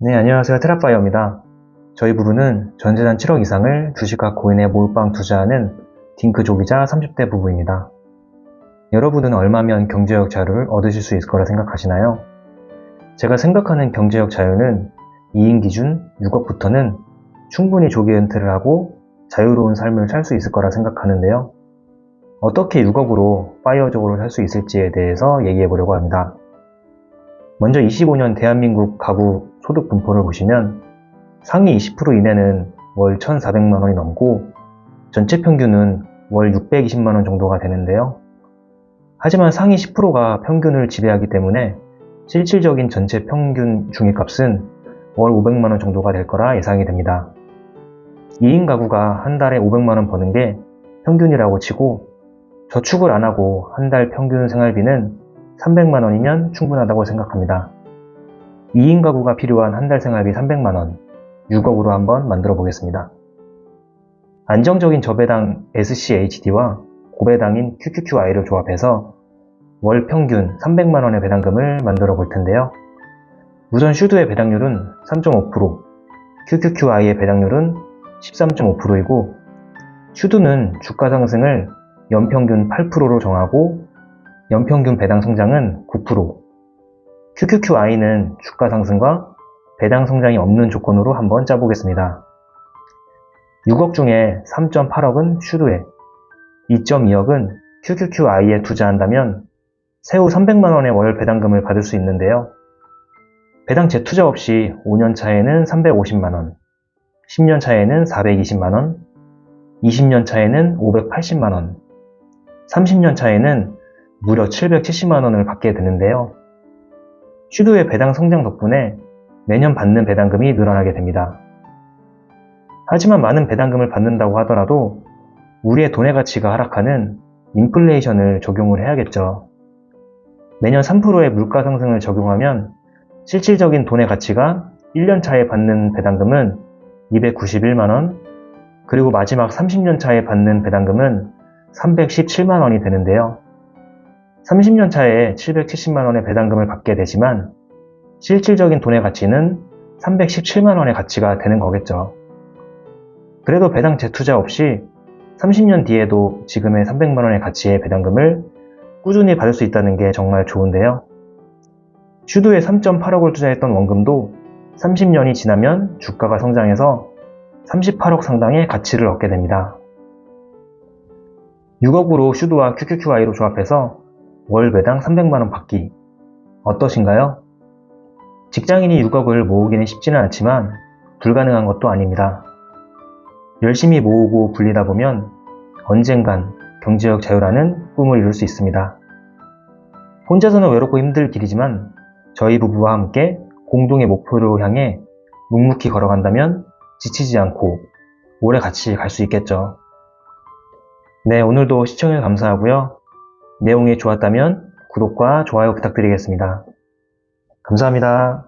네, 안녕하세요. 테라파이어입니다. 저희 부부는 전재산 7억 이상을 주식과 코인에 몰빵 투자하는 딩크족이자 30대 부부입니다. 여러분은 얼마면 경제적 자유를 얻으실 수 있을 거라 생각하시나요? 제가 생각하는 경제적 자유는 이인 기준 6억부터는 충분히 조기 은퇴를 하고 자유로운 삶을 살 수 있을 거라 생각하는데요. 어떻게 6억으로 파이어족으로 살 수 있을지에 대해서 얘기해 보려고 합니다. 먼저 25년 대한민국 가구 소득 분포를 보시면 상위 20% 이내는 월 1,400만 원이 넘고 전체 평균은 월 620만 원 정도가 되는데요. 하지만 상위 10%가 평균을 지배하기 때문에 실질적인 전체 평균 중위값은 월 500만 원 정도가 될 거라 예상이 됩니다. 2인 가구가 한 달에 500만 원 버는 게 평균이라고 치고 저축을 안 하고 한 달 평균 생활비는 300만 원이면 충분하다고 생각합니다. 2인 가구가 필요한 한 달 생활비 300만 원, 6억으로 한번 만들어 보겠습니다. 안정적인 저배당 SCHD와 고배당인 QQQI를 조합해서 월 평균 300만 원의 배당금을 만들어 볼 텐데요. 우선 슈드의 배당률은 3.5%, QQQI의 배당률은 13.5%이고 슈드는 주가 상승을 연평균 8%로 정하고 연평균 배당 성장은 9%, QQQI는 주가 상승과 배당 성장이 없는 조건으로 한번 짜보겠습니다. 6억 중에 3.8억은 슈드에, 2.2억은 QQQI에 투자한다면 세후 300만원의 월 배당금을 받을 수 있는데요. 배당 재투자 없이 5년 차에는 350만원, 10년 차에는 420만원, 20년 차에는 580만원, 30년 차에는 무려 770만원을 받게 되는데요. 슈드의 배당 성장 덕분에 매년 받는 배당금이 늘어나게 됩니다. 하지만 많은 배당금을 받는다고 하더라도 우리의 돈의 가치가 하락하는 인플레이션을 적용을 해야겠죠. 매년 3%의 물가 상승을 적용하면 실질적인 돈의 가치가 1년 차에 받는 배당금은 291만원, 그리고 마지막 30년 차에 받는 배당금은 317만원이 되는데요. 30년 차에 770만원의 배당금을 받게 되지만 실질적인 돈의 가치는 317만원의 가치가 되는 거겠죠. 그래도 배당 재투자 없이 30년 뒤에도 지금의 300만원의 가치의 배당금을 꾸준히 받을 수 있다는 게 정말 좋은데요. 슈드에 3.8억을 투자했던 원금도 30년이 지나면 주가가 성장해서 38억 상당의 가치를 얻게 됩니다. 6억으로 슈드와 QQQI로 조합해서 월 배당 300만원 받기. 어떠신가요? 직장인이 6억을 모으기는 쉽지는 않지만 불가능한 것도 아닙니다. 열심히 모으고 불리다 보면 언젠간 경제적 자유라는 꿈을 이룰 수 있습니다. 혼자서는 외롭고 힘들 길이지만 저희 부부와 함께 공동의 목표를 향해 묵묵히 걸어간다면 지치지 않고 오래 같이 갈 수 있겠죠. 네, 오늘도 시청해 감사하고요. 내용이 좋았다면 구독과 좋아요 부탁드리겠습니다. 감사합니다.